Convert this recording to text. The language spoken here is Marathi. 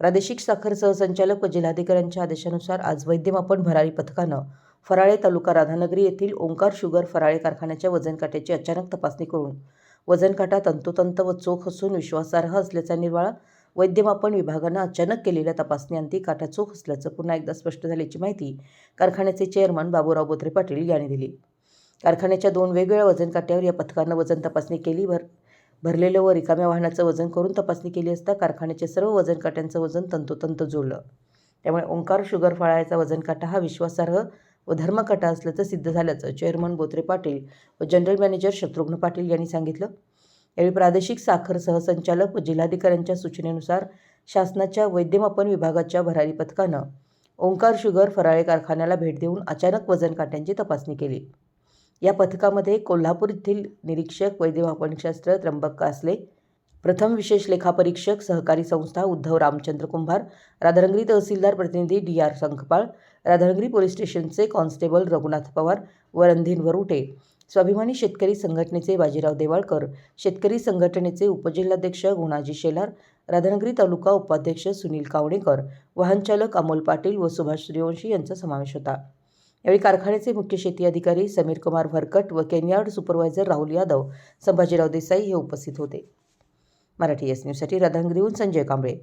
प्रादेशिक साखर सहसंचालक व जिल्हाधिकाऱ्यांच्या आदेशानुसार आज वैद्यमापन भरारी पथकानं फराळे तालुका राधानगरी येथील ओंकार शुगर फराळे कारखान्याच्या वजनकाट्याची अचानक तपासणी करून वजनकाटा तंतोतंत व चोख असून विश्वासार्ह असल्याचा निर्वाळा वैद्यमापन विभागानं अचानक केलेल्या तपासणीअंती काटा चोख असल्याचं पुन्हा एकदा स्पष्ट झाल्याची माहिती कारखान्याचे चेअरमन बाबूराव बोत्रे पाटील यांनी दिली. कारखान्याच्या दोन वेगवेगळ्या वजन काट्यावर या पथकानं वजन तपासणी केली. भर भरलेलं व रिकाम्या वाहनाचं वजन करून तपासणी केली असता कारखान्याच्या सर्व वजन काट्यांचं वजन तंतोतंत जुळलं. त्यामुळे ओंकार शुगर फळाचा वजन काटा हा विश्वासार्ह व धर्मकाटा असल्याचं सिद्ध झाल्याचं चेअरमन बोत्रे पाटील व जनरल मॅनेजर शत्रुघ्न पाटील यांनी सांगितलं. यावेळी प्रादेशिक साखर सहसंचालक व जिल्हाधिकाऱ्यांच्या सूचनेनुसार शासनाच्या वैद्यमापन विभागाच्या भरारी पथकानं ओंकार शुगर फराळे कारखान्याला भेट देऊन अचानक वजन काट्यांची तपासणी केली. या पथकामध्ये कोल्हापूर येथील निरीक्षक वैद्यमापनशास्त्र त्र्यंबक कासले प्रथम विशेष लेखापरीक्षक सहकारी संस्था उद्धव रामचंद्र कुंभार राधानगरी तहसीलदार प्रतिनिधी D R Sankhpal Radhanagari police स्टेशनचे कॉन्स्टेबल रघुनाथ पवार व रणधीर वरुटे स्वाभिमानी शेतकरी संघटनेचे बाजीराव देवाळकर शेतकरी संघटनेचे उपजिल्हाध्यक्ष गुणाजी शेलार राधानगरी तालुका उपाध्यक्ष सुनील कावणेकर वाहनचालक अमोल पाटील व सुभाष सूर्यवंशी यांचा समावेश होता. यावेळी कारखान्याचे मुख्य शेती अधिकारी समीर कुमार भरकट व cane yard supervisor Rahul Yadav Sambhajirao Desai हे उपस्थित होते. मराठी एस न्यूजसाठी राधानगरीहून संजय कांबळे.